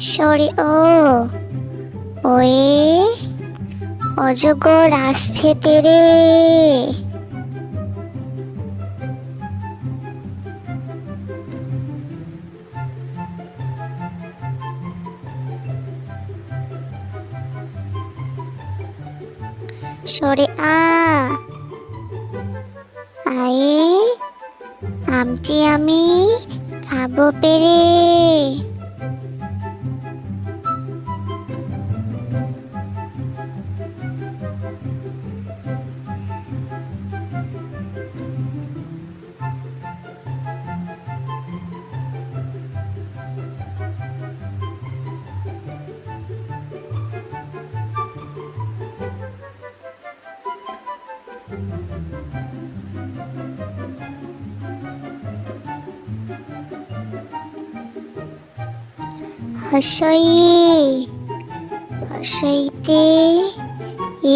Sorry ও। Way অজগর আসছে তেরে। সরে আ। আয়ে আমটি আমি খাব পেরে। হসই হসইতে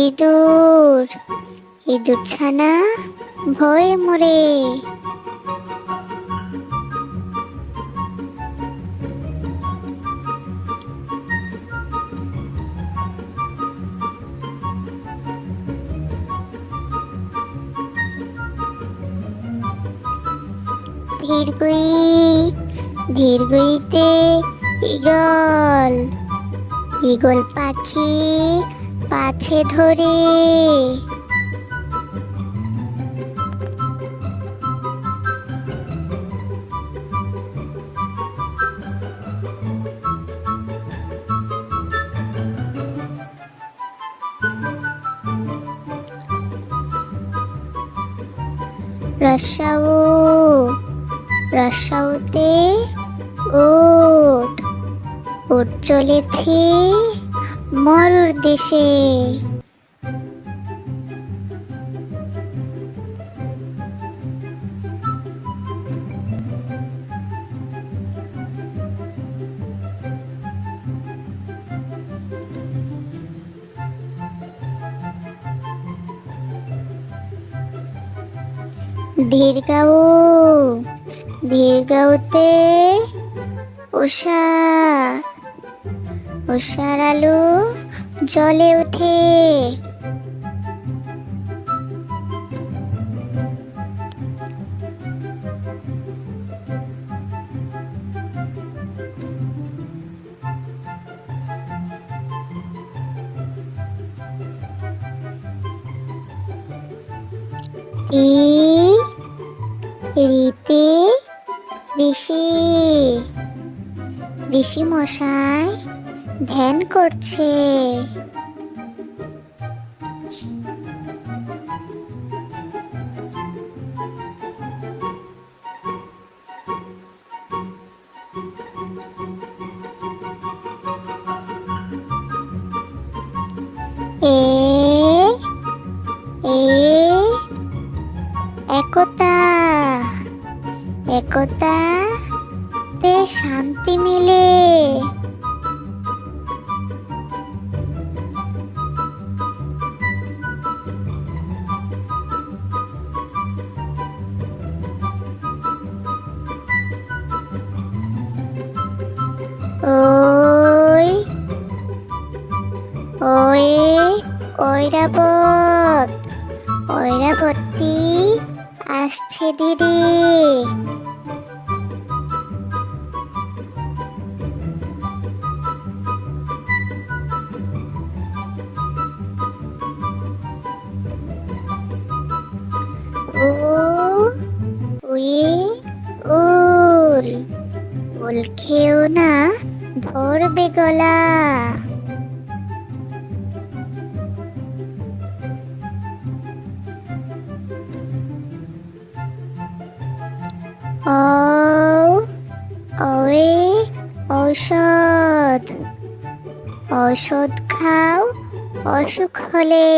ইঁদুর ইঁদুর ছানা ভয়ে মরে। ধীরগুই ধীরগুইতে ইগল ইগল পাখি পাছে ধরে। রসাউ রসাউতে উট উট চলেছে মরুর দেশে। দীর্ঘাউ দীর্ঘাউতে উষা উষার আলো জলে রীতি ঋষি ঋষি মশাই। ধ্যান করছে। একতা একতা তে শান্তি মিলে। ওই ওই ঐরাবত ঐরাবতী আসছে দিদি। উল খেও না ধরবে গলা। ঔষধ। ঔষধ খাও অসুখ হলে।